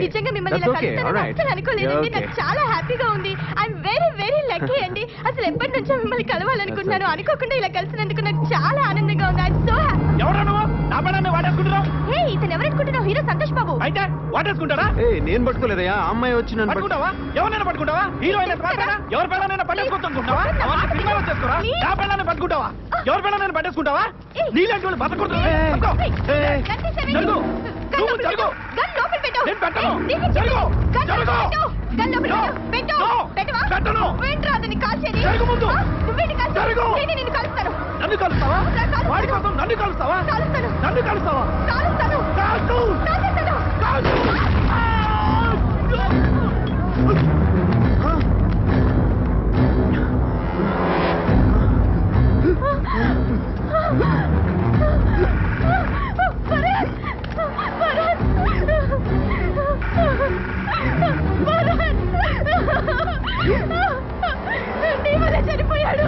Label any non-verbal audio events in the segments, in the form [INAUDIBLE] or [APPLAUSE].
నిజంగా మిమ్మల్ని ఇలా. కలుస్తానని. అస్సలు అనుకోలేదండి. నాకు చాలా హ్యాపీగా ఉంది. ఐఎమ్ వెరీ వెరీ లక్కీ అండి. అసలు ఎప్పటి నుంచో మిమ్మల్ని కలవాలనుకుంటున్నాను. అనుకోకుండా ఇలా కలిసినందుకు నాకు చాలా ఆనందంగా ఉంది ఐఎమ్ సో హ్యాపీ ఎవరా నువ్వు నా పడాన్ని వాడేసుకుంటున్నావు? హే ఇతను ఎవరనుకుంటున్నావు హీరో సంతోష్ బాబు. అయితే వాడేసుకుంటారా ఏ నేను పట్టుకోలేదయ్యా. ఆ అమ్మాయి వచ్చి నన్ను పట్టు- పట్టుకుంటావా? ఎవరైనా పట్టుకుంటావా? హీరోయిన్ ఎవరి పిల్లనైనా పట్టేసుకుంటానుకుంటావా అవన్నీ సినిమాలో చేసుకోరా నా పిల్లల్ని పట్టుకుంటావా? ఎవరి పిల్లనైనా పట్టేసుకుంటావా? నీలాంటి వాళ్ళు బతకూడదు. జరుగు. నువ్వు జరుగు. నేను పెట్టను. జరుగు. జరుగు. No. No. పెట్టను. జరుగు ముందు. జరుగు. నన్ను కలుస్తావా? వాడి కోసం నన్ను కలుస్తావా? నన్ను కలుస్తావా? కాదు కాదు నీ వల్ల చనిపోయాడు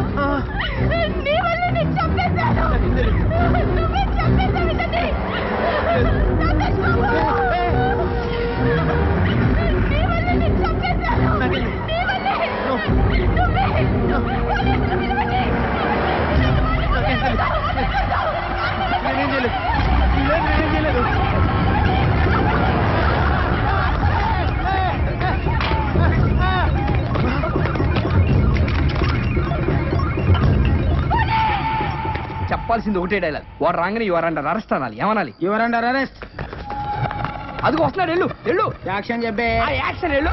చెప్పాల్సింది ఒకటే డైలాగ్ వాడు రాగానే యువర్ అండర్ అరెస్ట్ అనాలి. ఏమనాలి? యువర్ అండర్ అరెస్ట్ అది వస్తున్నాడు వెళ్ళు వెళ్ళు. యాక్షన్ చెప్పే. ఆ యాక్షన్ వెళ్ళు.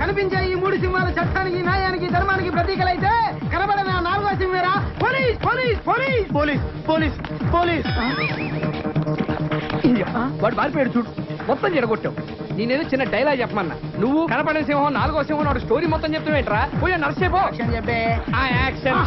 కనిపించే ఈ మూడు సింహాలు చట్టానికి న్యాయానికి ధర్మానికి ప్రతీకలైతే కనబడిన నాలుగో సింహేరా police police police! Police police police! వాడు మారిపోయాడు చూడు. మొత్తం చెడగొట్టావు. నేనేదో చిన్న డైలాగ్ చెప్పమన్నా. నువ్వు కనపడే సింహం నాలుగో సింహం నాడు స్టోరీ మొత్తం చెప్తావేంట్రా పోయా నర్సేపో యాక్షన్ చెప్పే. ఆ యాక్షన్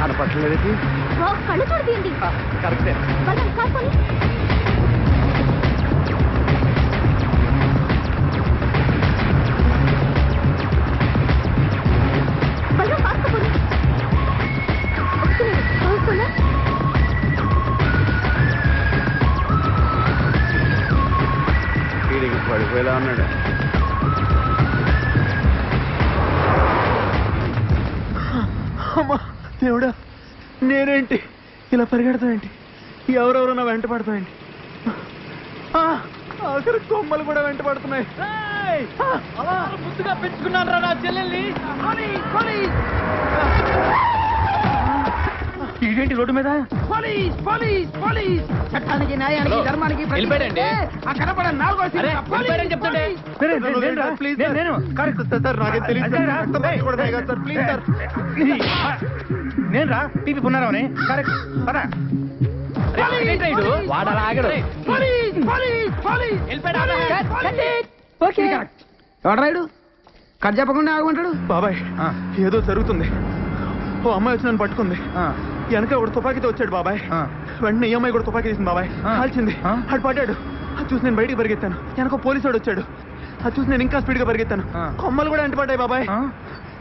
నా కళ్ళు చూడు తీయండి కరెక్టే. ఇలా పరిగెడతావేంటి? ఎవరెవరు నా వెంట పడతావేంటి? ఆ, ఆఖరి కొమ్మలు కూడా వెంట పడుతున్నాయి. ముద్దుగా పెంచుకున్నాను రా నా చెల్లెల్ని పోలీస్, పోలీస్. ఇదేంటి రోడ్డు మీద? Police police police. చట్టానికి న్యాయానికి. ధర్మానికి వెళ్ళిపోయాడండి. ఆ నాలుగో అరే, వెళ్ళిపోయాడని చెప్తుంటే. నేను రా. టీపీ పున్నారావుని కరెక్ట్ పదా. వాడు అలా ఆగడు. Police police police okay. ఎవడరాయుడు cut చెప్పకుండా ఆగుంటాడు బాబాయ్ ఏదో జరుగుతుంది. ఓ అమ్మాయి వచ్చి నన్ను పట్టుకుంది. వెనక ఒకడు తుపాకీతో వచ్చాడు బాబాయ్. వెంటనే ఈ అమ్మాయి కూడా తుపాకీ తీసింది బాబాయ్. కాల్చింది. అటు పడ్డాడు. అది చూసి నేను బయటికి పరిగెత్తాను. వెనక పోలీసు వాడు వచ్చాడు. అది చూసి నేను ఇంకా స్పీడ్గా పరిగెత్తాను కొమ్మలు కూడా అంటుపడ్డాయి బాబాయ్.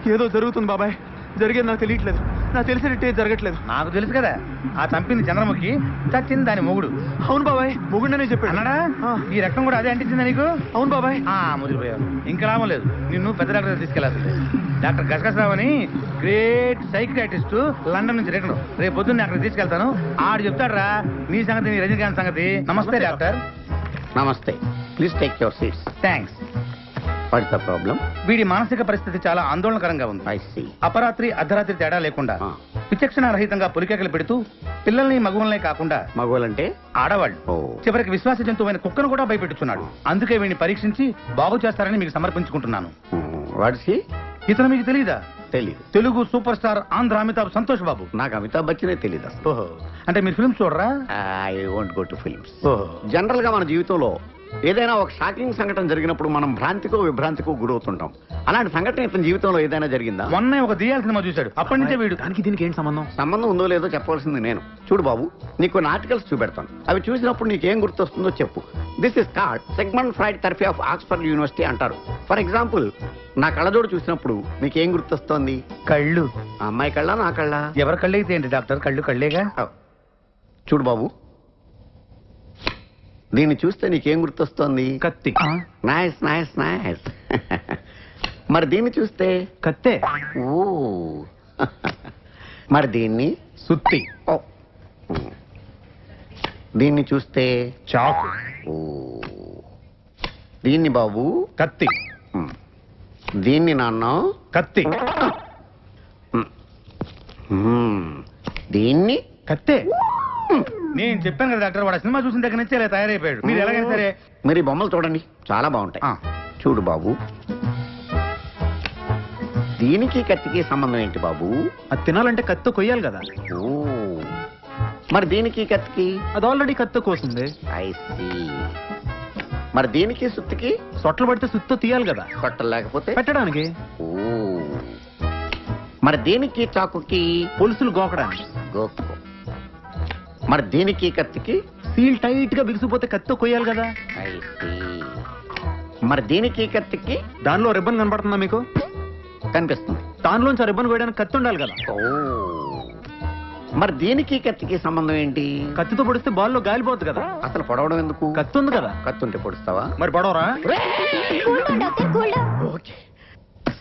ఏదో జరుగుతుంది బాబాయ్. జరిగేది నాకు తెలియట్లేదు. నాకు తెలిసేటట్టే జరగట్లేదు. నాకు తెలుసు కదా ఆ చంపింది చంద్రముఖి చచ్చింది దాని మొగుడు. అవును బాబాయ్ మొగుండనే చెప్పాడు. అన్నాడా. ఈ రక్తం కూడా అదే అంటించిందా నీకు? అవును బాబాయ్. ఆ ముదిరిపోయావు. ఇంకా లాభం లేదు. నిన్ను పెద్ద డాక్టర్ తీసుకెళ్ళాల్సిందే. డాక్టర్ గసగసరావు అని గ్రేట్ సైక్రాటిస్ట్ లండన్ నుంచి రిటర్న్. రేపు పొద్దున్నే అక్కడ తీసుకెళ్తాను. ఆడు చెప్తాడ్రా నీ సంగతి నీ రజనీకాంత్ సంగతి. నమస్తే డాక్టర్. నమస్తే. Please take your seats thanks what's the problem వీడి మానసిక పరిస్థితి చాలా ఆందోళనకరంగా ఉంది. ఐ సీ అపరాత్రి అర్ధరాత్రి తేడా లేకుండా విచక్షణ రహితంగా పులికేకలు పెడుతూ పిల్లల్ని మగవులనే కాకుండా మగవాళ్ళంటే ఆడవాళ్ళు. ఓ. చివరికి విశ్వాస జంతువైన కుక్కను కూడా భయపెట్టుచున్నాడు. అందుకే వీడిని పరీక్షించి బాగు చేస్తారని మీకు సమర్పించుకుంటున్నాను. వాడిసి ఇతను మీకు తెలియదా తెలీదు. Telugu super star Andhra Amitabh Santosh Babu. నాకు అమితాబ్ బచ్చనే తెలీదు అసలు. ఓహో. అంటే మీరు ఫిల్మ్ చూడరా? I won't go to films ఓహో. జనరల్గా మన జీవితంలో ఏదైనా ఒక షాకింగ్ సంఘటన జరిగినప్పుడు మనం భ్రాంతికో విభ్రాంతికో గురవుతుంటాం. అలాంటి సంఘటన ఇతని జీవితంలో ఏదైనా జరిగిందా? మొన్నే ఒక దియాల సినిమా చూశాడు. అప్పటి నుంచే వీడు దానికి దీనికి ఏంటి సంబంధం? సంబంధం ఉందో లేదో చెప్పవలసింది నేను. చూడు బాబు నీకు కొన్ని ఆర్టికల్స్ చూపెడతాను. అవి చూసినప్పుడు నీకేం గుర్తొస్తుందో చెప్పు. This is card segment fried therapy of Oxford university అంటారు. ఫర్ ఎగ్జాంపుల్ నా కళ్ళజోడు చూసినప్పుడు నీకేం గుర్తొస్తోంది? కళ్ళు. ఆ అమ్మాయి కళ్ళ నా కళ్ళ? ఎవరి కళ్ళు అయితే ఏంటి డాక్టర్? కళ్ళు కళ్ళేగా? చూడు బాబు దీన్ని చూస్తే నీకేం గుర్తొస్తోంది? కత్తి. నైస్ నైస్ నైస్ మరి దీన్ని చూస్తే? కత్తే. ఓ [LAUGHS] మరి దీన్ని? సుత్తి. ఓ. దీన్ని చూస్తే? చాకు. ఓ దీన్ని బాబు? కత్తి. దీన్ని నాన్న? కత్తి. దీన్ని? కత్తే. నేను చెప్పాను కదా డాక్టర్ వాడు సినిమా చూసిన దగ్గర నుంచి ఇలా తయారైపోయాడు. మీరు ఎలాగైనా సరే మరి ఈ బొమ్మలు చూడండి చాలా బాగుంటాయి. ఆ. చూడు బాబు. దీనికి కత్తికి సంబంధం ఏంటి బాబు? అది తినాలంటే కత్తి కొయ్యాలి కదా. ఓ. మరి దీనికి కత్తికి? అది ఆల్రెడీ కత్తి కోసింది. I see. మరి దీనికి సుత్తికి? సొట్లు పడితే సుత్తో తీయాలి కదా. కొట్టలేకపోతే పెట్టడానికి. ఓ. మరి దీనికి చాకుకి? పులుసులు గోకడానికి. గోకు. మరి దీనికి కత్తికి? సీల్ టైట్గా బిగిసిపోతే కత్తి కొయ్యాలి కదా. మరి దీనికి కత్తికి? దానిలో రిబ్బన్ కనపడుతుందా మీకు? కనిపిస్తుంది. దానిలోంచి ఆ రిబ్బన్ కొయ్యడానికి కత్తి ఉండాలి కదా. ఓ. మరి దీనికి కత్తికి సంబంధం ఏంటి? కత్తితో పొడిస్తే బాల్లో గాలిపోద్ది కదా. అసలు పొడవడం ఎందుకు? కత్తి ఉంది కదా. కత్తి ఉంటే పొడుస్తావా? మరి పడవరా? ఓకే.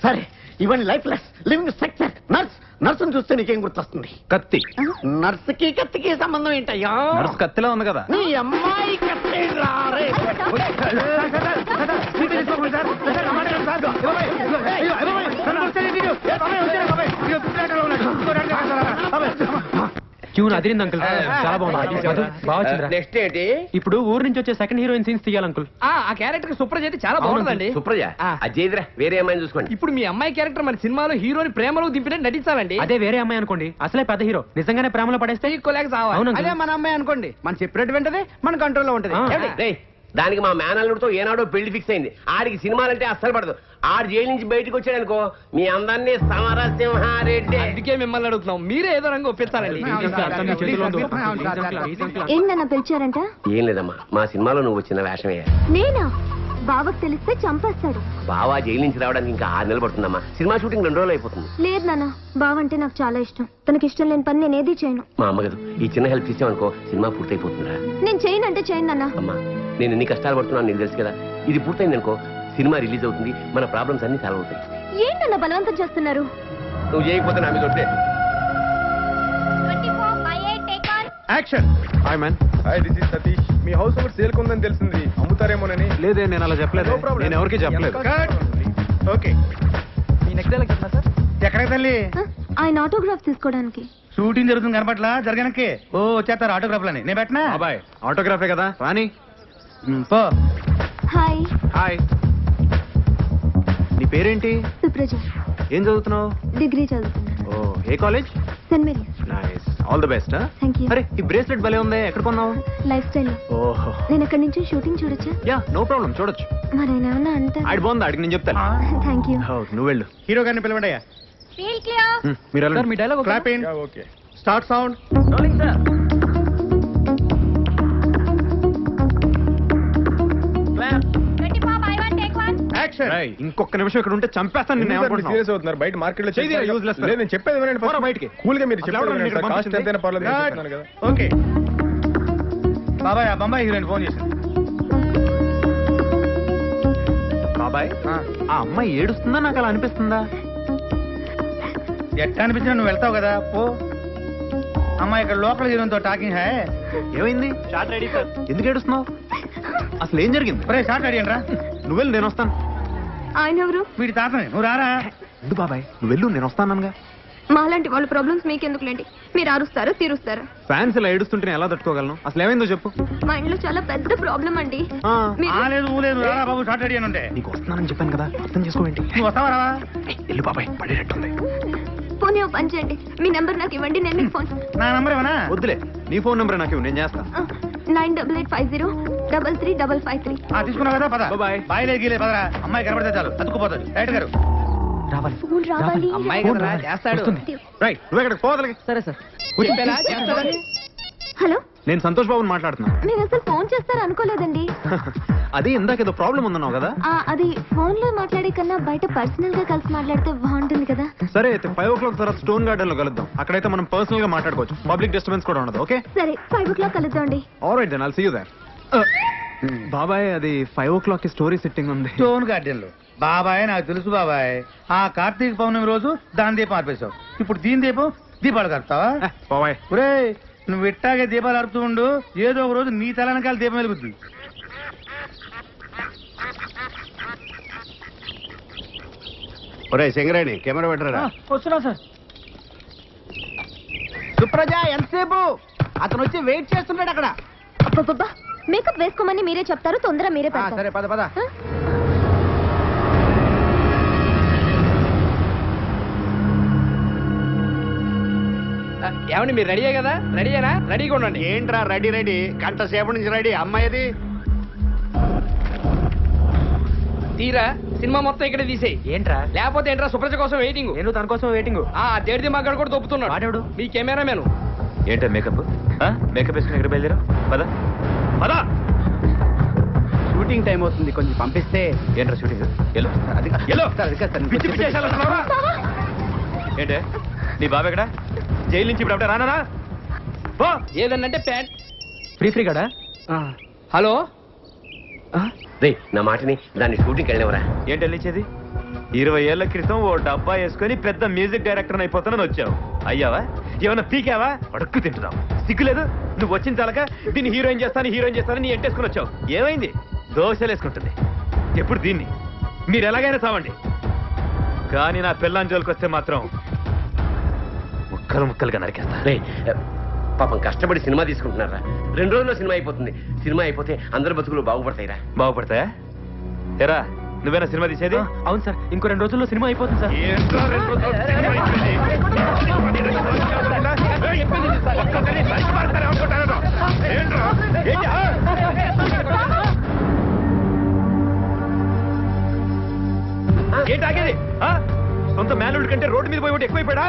సరే. ఇవన్నీ life less living structure nurse నర్సును చూస్తే నీకేం గుర్తొస్తుంది కత్తి నర్సుకి కత్తికి సంబంధం ఏంటయ్యా నర్సు కత్తిలా ఉంది కదా నీ అమ్మాయి కత్తి రారే ట్యూన్ అదిరింది అంకుల్ చాలా బాగుంది. బాగా వచ్చిందిరా. నెక్స్ట్ ఏంటి? ఇప్పుడు ఊరు నుంచి వచ్చే సెకండ్ హీరోయిన్ సీన్స్ తీయాలి అంకుల్ ఆ ఆ క్యారెక్టర్ సుప్రజ్ అయితే చాలా బాగుంటుందండి సుప్రజ ఆ. అజయ్దిరా వేరే అమ్మాయిని చూసుకోండి. ఇప్పుడు మీ అమ్మాయి క్యారెక్టర్ మన సినిమాలో హీరోని ప్రేమలో దింపినట్టు నటించాలండి అదే వేరే అమ్మాయి అనుకోండి. అసలే పెద్ద హీరో నిజంగానే ప్రేమలో పడేస్తే ఈక్వలాగా అవును చావాలి. అదే మన అమ్మాయి అనుకోండి. మన చెప్పినట్టు వింటది మన కంట్రోల్లో ఉంటది. ఆ. ఏమండి? రేయ్, దానికి మా మేనల్లుడితో ఏనాడో పెళ్ళి ఫిక్స్ అయింది. ఆడికి సినిమాలంటే అస్సలు పడదు. ఆడు జైలు నుంచి బయటకు వచ్చాడనుకో మీ అందరినీ సమరసింహారెడ్డి. అందుకే మిమ్మల్ని అడుగుతున్నాం. మీరే ఏదో రంగు ఒప్పించాలండి ఏంటన్నా పిలిచారంట? ఏం లేదమ్మా. మా సినిమాలో నువ్వు వచ్చిన వేషమే. నేనా? బావకు తెలిస్తే చంపేస్తాడు. బావా జైలు నుంచి రావడానికి ఇంకా ఆరు నెలలు పడుతుందమ్మా. సినిమా షూటింగ్ రెండు రోజులు అయిపోతుంది. లేదు నాన్న. బావంటే నాకు చాలా ఇష్టం. తనకి ఇష్టం లేని పని నేను ఏది చేయను. మా అమ్మ కదా ఈ చిన్న హెల్ప్ చేసామనుకో సినిమా పూర్తయిపోతుందా నేను అమ్మా నేను ఎన్ని కష్టాలు పడుతున్నాను నీకు తెలుసు కదా. ఇది పూర్తయింది అనుకో సినిమా రిలీజ్ అవుతుంది మన ప్రాబ్లమ్స్ అన్ని సాల్వ్ అవుతాయి. ఏంటన్న బలవంతం చేస్తున్నారు? నువ్వు చేయకపోతే నా మీద వస్తే action hi man hi this is Satish me house ఒకటి సేల్ ఉందని తెలిసింది. అమ్ముతారేమోనని. లేదే నేను అలా చెప్పలేదు. నేను ఎవరికి చెప్పలేదు. ఓకే మీ నెక్స్ట్ చెప్పనా సార్ ఎక్కడికి తల్లి? ఆయన ఆటోగ్రాఫ్ తీసుకోవడానికి. షూటింగ్ జరుగుతుంది కనపట్లా? జరగనక్కి ఓ వచ్చేస్తారు ఆటోగ్రాఫ్లని నేను పెట్టనా? బాబాయ్ ఆటోగ్రాఫే కదా. రాని పో. హాయ్. హాయ్. నీ పేరేంటి? సుప్రజ. ఏం చదువుతున్నావు? డిగ్రీ చదువుతున్నాను. ఓ ఏ college? Saint Mary's. Nice. All the best thank you అరే ఈ బ్రేస్లెట్ భలే ఉంది. ఎక్కడ కొన్నావు? లైఫ్ స్టైల్ ఓహో. నేను ఎక్కడి నుంచి షూటింగ్ చూడొచ్చా? యా నో ప్రాబ్లం చూడొచ్చు. మరి ఏమన్నా అంటే ఆడి బాగుంది ఆడికి నేను చెప్తాను. థ్యాంక్ యూ ఓ, నువ్వు వెళ్ళు. హీరో గారిని పిలవండియా హ్మ్, మీరు వెళ్ళండి. మీ dialogue clap in okay start sound sir action రేయ్, ఇంకొక నిమిషం ఇక్కడ ఉంటే చంపేస్తాను నిన్ను ఏమనుకుంటున్నావు? సీరియస్ అవుతున్నారు? బయట మార్కెట్లో చేయి useless. fellow. లేదు నేను చెప్పేది వినండి పోరా బయటికి. కూల్గా మీరు అసలు ఎవరు నీకు. కాస్ట్ పంపించింది? ఎంతైనా పర్లేదు నేను చెప్తున్నాను కదా. ఓకే. బాబాయ్ ఆ బొంబాయి హీరోయిన్ ఫోన్ చేసింది బాబాయ్? ఆ అమ్మాయి ఏడుస్తుందా నాకు అలా అనిపిస్తుందా? ఎట్లా అనిపించినా నువ్వు వెళ్తావు కదా? పో. అమ్మా ఇక్కడ లోకల్ హీరోయిన్తో టాకింగ్ హై. ఏమైంది? Shot ready sir. ఎందుకు ఏడుస్తున్నావు? అసలు ఏం జరిగింది? ఒరే షార్ట్ అడిగాను రా నువ్వు వెళ్ళు నేను వస్తాను. ఆయన ఎవరు? వీడి తాతని. నువ్వు రారా? ఉండు బాబాయ్ నువ్వు వెళ్ళు నేను వస్తానగా మాలాంటి వాళ్ళ ప్రాబ్లమ్స్ మీకెందుకులేండి? మీరు అరుస్తారు తీరుస్తారు. ఫ్యాన్స్ ఇలా ఏడుస్తుంటే నేను ఎలా తట్టుకోగలను? అసలు ఏమైందో చెప్పు. మా ఇంట్లో చాలా పెద్ద ప్రాబ్లం అండి. ఆ, మీరు లేదు ఊలేదు రారా బాబు షార్ట్ రెడీ అని ఉంటే నీకు వస్తున్నానని చెప్పాను కదా అర్థం చేసుకోండి నువ్వు వస్తావా రావా? ఎల్లు బాబాయ్ పడేటట్టుంది పోనీ ఓ పని చేయండి. మీ నెంబర్ నాకు ఇవ్వండి నేను మీకు ఫోన్ నా నంబర్ ఏమన్నా? వద్దులే నీ ఫోన్ నెంబర్ నాకు ఇవ్వు, నేను చేస్తా. Nine double eight five zero double three double five three. ఆ, తీసుకున్నావు కదా పద. Bye-bye. బాయిలే గీలే పదరా. అమ్మాయి కనబడితే చాలు అతుక్కుపోతుంది రైట్ గారు. రావాలి. ఫోన్ రావాలి. అమ్మాయి కదరా చేస్తాడు. రైట్ నువ్వు ఎక్కడికి పోదలకి సరే సార్. చెప్పారా చేస్తాడని హలో. నేను సంతోష్ బాబుని మాట్లాడుతున్నా. మీరు అసలు ఫోన్ చేస్తారు అనుకోలేదండి. [LAUGHS] అది ఇందాక ఏదో ప్రాబ్లం ఉందన్నావు కదా? ఆ, అది ఫోన్లో మాట్లాడే కన్నా బయట పర్సనల్గా కలిసి మాట్లాడితే బాగుంటుంది కదా. సరే అయితే ఫైవ్ ఓ క్లాక్ తర్వాత స్టోన్ గార్డెన్లో కలుద్దాం. అక్కడైతే మనం పర్సనల్గా మాట్లాడుకోవచ్చు. పబ్లిక్ డిస్టర్బెన్స్ కూడా ఉండదు ఓకే? సరే five o'clock కలుద్దాండి alright then I'll see you there బాబాయ్ అది ఫైవ్ ఓ క్లాక్కి స్టోరీ సెట్టింగ్ ఉంది. స్టోన్ గార్డెన్లో బాబాయ్ నాకు తెలుసు బాబాయ్. ఆ కార్తీక పౌర్ణమి రోజు దాని దీపం ఆర్పేశావు. ఇప్పుడు దీని దీపం దీపాలు కడతావా? [LAUGHS] బాబాయ్. ఒరే నువ్వు ఇట్టాగే దీపాలు అరుపుతూ ఉండు ఏదో ఒక రోజు నీ తలనకాల దీపం వెలుగుద్ది. ఒరే సింగరేణి కెమెరా పెట్టరా? వస్తున్నా సార్. సుప్రజ ఎంతసేపు? అతను వచ్చి వెయిట్ చేస్తున్నాడు అక్కడ. మేకప్ వేసుకోమని మీరే చెప్తారు తొందర మీరే సరే పద పద. ఏమండి మీరు రెడీయే కదా? రెడీయేనా? రెడీగా ఉండండి. ఏంట్రా రెడీ రెడీ? గంట సేపటి నుంచి రెడీ. అమ్మాయిది? తీరా? సినిమా మొత్తం ఇక్కడే తీసేయి. ఏంట్రా? లేకపోతే ఏంట్రా సుప్రజ కోసం వెయిటింగ్ నేను తన కోసం వెయిటింగ్ ఆ దేడిది మగ్గాడు కూడా దొప్పుతున్నాడు వాడెవడు? మీ కెమెరామెన్. ఏంటో మేకప్ మేకప్ వేసుకుని ఎక్కడ బయలుదేరా పద. పద. షూటింగ్ టైం అవుతుంది కొంచెం పంపిస్తే. ఏంట్రా షూటింగ్ ఎల్లో? అది ఎల్లో! సార్, అది కాదు సార్? ఏంటే? నీ బాబు ఎక్కడ? జైలు నుంచి ఇప్పుడు అప్పుడే రానా ఓ ఏదన్నంటే ప్యాంట్. ఫ్రీ ఫ్రీ కదా హలో? రే నా మాటని దాన్ని షూటింగ్కి వెళ్ళినవరా ఏంటి వెళ్ళించేది ఇరవై ఏళ్ళ క్రితం ఓ డబ్బా వేసుకొని పెద్ద మ్యూజిక్ డైరెక్టర్ అయిపోతానని వచ్చావు. అయ్యావా? ఏమన్నా పీకావా? అడుక్కు తింటున్నావు. సిగ్గులేదు? నువ్వు వచ్చిన చాలక దీన్ని హీరోయిన్ చేస్తాను హీరోయిన్ చేస్తాను నీ ఎంటేసుకుని వచ్చావు. ఏమైంది? దోశలు వేసుకుంటుంది ఎప్పుడు దీన్ని? మీరు ఎలాగైనా చావండి. కానీ నా పిల్లని జోలికి వస్తే మాత్రం ముక్కలు ముక్కలుగా నరికేస్తా. రే పాపం కష్టపడి సినిమా తీసుకుంటున్నారా? రెండు రోజుల్లో సినిమా అయిపోతుంది. సినిమా అయిపోతే అందరి బతుకులు బాగుపడతాయిరా. బాగుపడతాయా? ఎరా నువ్వేనా సినిమా తీసేది? అవును సార్. ఇంకో రెండు రోజుల్లో సినిమా అయిపోతుంది సార్? ఏంటి? ఆగేది? సొంత మేనల్డ్ కంటే రోడ్డు మీద పోయి ఒకటి ఎక్కువైపోయాడా?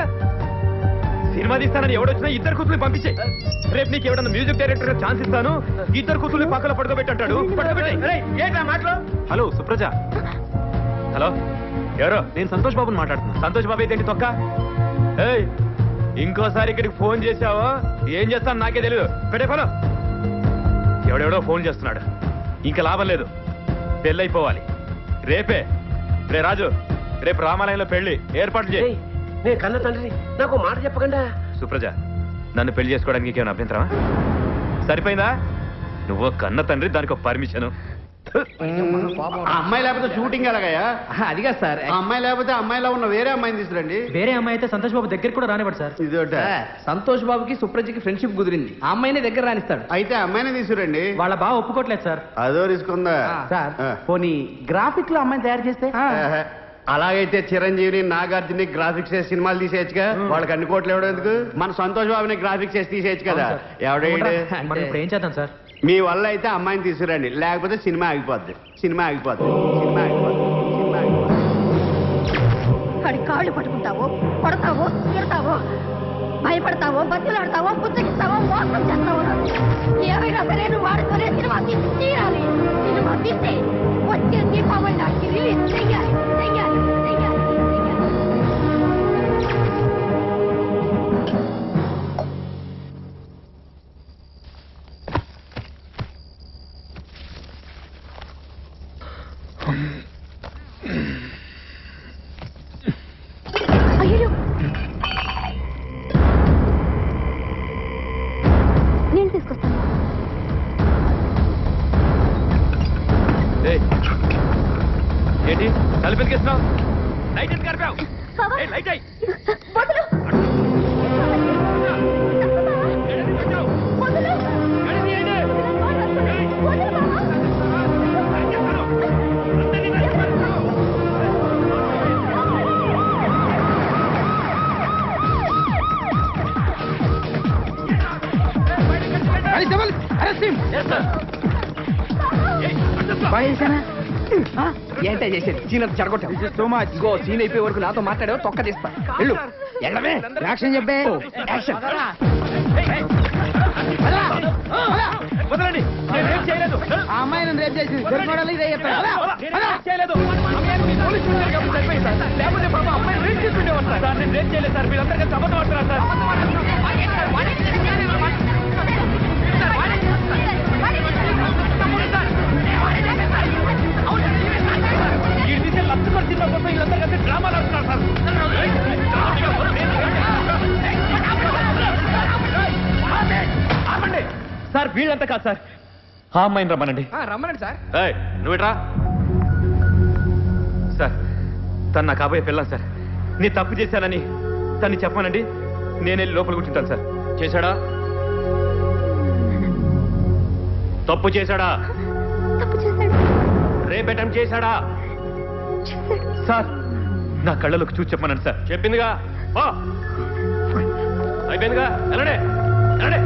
సినిమా తీస్తానని ఎవడొచ్చినా ఇద్దరు కూతుర్ని పంపించే. రేపు నీకు ఎవడన్నా మ్యూజిక్ డైరెక్టర్ ఛాన్స్ ఇస్తాను. ఇద్దరు కూతుర్ని పక్కన పడుకోబెట్టి. అంటాడు ఏంటా హలో సుప్రజ. హలో. ఎవరో? నేను సంతోష్ బాబుని మాట్లాడుతున్నా. సంతోష్ బాబు అయితే తొక్క? ఏయ్ ఇంకోసారి ఇక్కడికి ఫోన్ చేసావో ఏం చేస్తాను నాకే తెలియదు పెట్టే ఫోన్ ఎవడెవడో ఫోన్ చేస్తున్నాడు. ఇంకా లాభం లేదు. పెళ్ళి అయిపోవాలి రేపే. రే రాజు రేపు రామాలయంలో పెళ్ళి ఏర్పాట్లు చేయి. నేను కన్న తండ్రి నాకు మాట చెప్పకుండా. సుప్రజ నన్ను పెళ్ళి చేసుకోవడానికి నీకేమైనా అభ్యంతరమా? సరిపోయిందా? నువ్వు కన్న తండ్రి దానికి ఒక పర్మిషన్. అమ్మాయి లేకపోతే షూటింగ్ ఎలాగయ్యా? అది కాదు సార్. అమ్మాయి లేకపోతే అమ్మాయిలో ఉన్న వేరే అమ్మాయిని తీసుకురండి. వేరే అమ్మాయి అయితే సంతోష్ బాబు దగ్గర కూడా రానివ్వడు సార్. ఇది ఒకట. సార్, సంతోష్ బాబుకి సుప్రజకి ఫ్రెండ్షిప్ కుదిరింది. ఆ అమ్మాయిని దగ్గర రానిస్తాడు. అయితే అమ్మాయిని తీసుకురండి. వాళ్ళ బాగా ఒప్పుకోవట్లేదు సార్. అదో రిస్క్ ఉందా? సార్. పోనీ గ్రాఫిక్లో అమ్మాయిని తయారు చేస్తే. అలాగైతే చిరంజీవిని నాగార్జుని గ్రాఫిక్స్ చేసి సినిమాలు తీసేయచ్చుగా? వాళ్ళకి అన్ని కోట్లు ఎవడం ఎందుకు? మన సంతోష్ బాబుని గ్రాఫిక్స్ చేసి తీసేయచ్చు కదా. మనం ఇప్పుడు ఏం చేద్దాం సార్? మీ వల్ల అయితే అమ్మాయిని తీసుకురండి. లేకపోతే సినిమా ఆగిపోద్ది. సినిమా ఆగిపోద్ది. సినిమా ఆగిపోద్ది. సినిమా ఆగిపోద్ది. వాడి కాళ్ళు పట్టుకుంటావో కొడతావో తిడతావో భయపడతావో బతులాడతావో పుచ్చగిస్తావో మోసం చేస్తావో ఏమైనా సరే నువ్వు వాడుతూనే సినిమా తీసి తీరాలి. సినిమా తీసి వచ్చే దీపావళి నాటికి రిలీజ్ చెయ్యాలి. ఏంటే చేసేది సీన్ అంతా చెడగొట్టావు సో మచ్ ఇగో సీన్ అయిపోయే వరకు నాతో మాట్లాడావు తొక్క తీస్తా వెళ్ళు వెళ్ళవే యాక్షన్ చెప్పే యాక్షన్ వదలండి నేను చేయలేదు ఆ అమ్మాయిని రేపు చేసి దొరికోవడాలి ఇదే చెప్పాను చేయలేదు. లేకపోతే పాపం అమ్మాయిని రేప్ చేసుకునేవారు సార్. సార్ నేను రేప్ చేయలేదు సార్ వీళ్ళందరికీ అబద్ధం ఆడుతున్నారు సార్ ఈ తీసే లక్ష సినిమా కోసం వీళ్ళందరూ కలిసి డ్రామాలు ఆడుతున్నారు సార్. సార్ వీళ్ళంతా కాదు సార్. ఆ అమ్మాయిని రమ్మనండి. ఆ, రమ్మనండి సార్. ఏయ్ నువ్వేట్రా? సార్ తను నా కాబోయే పిల్లని సార్. నీ తప్పు చేశానని తన్ని చెప్పానండి నేను లోపల కూర్చుంటాను సార్. చేశాడా? తప్పు చేశాడా? తప్పు చేశాడు. రేపు అటెంప్ట్ చేశాడా? సార్ నా కళ్ళలోకి చూసి చెప్పమనండి సార్. చెప్పిందిగా. అయిపోయిందిగా. వెళ్ళండి. వెళ్ళండి.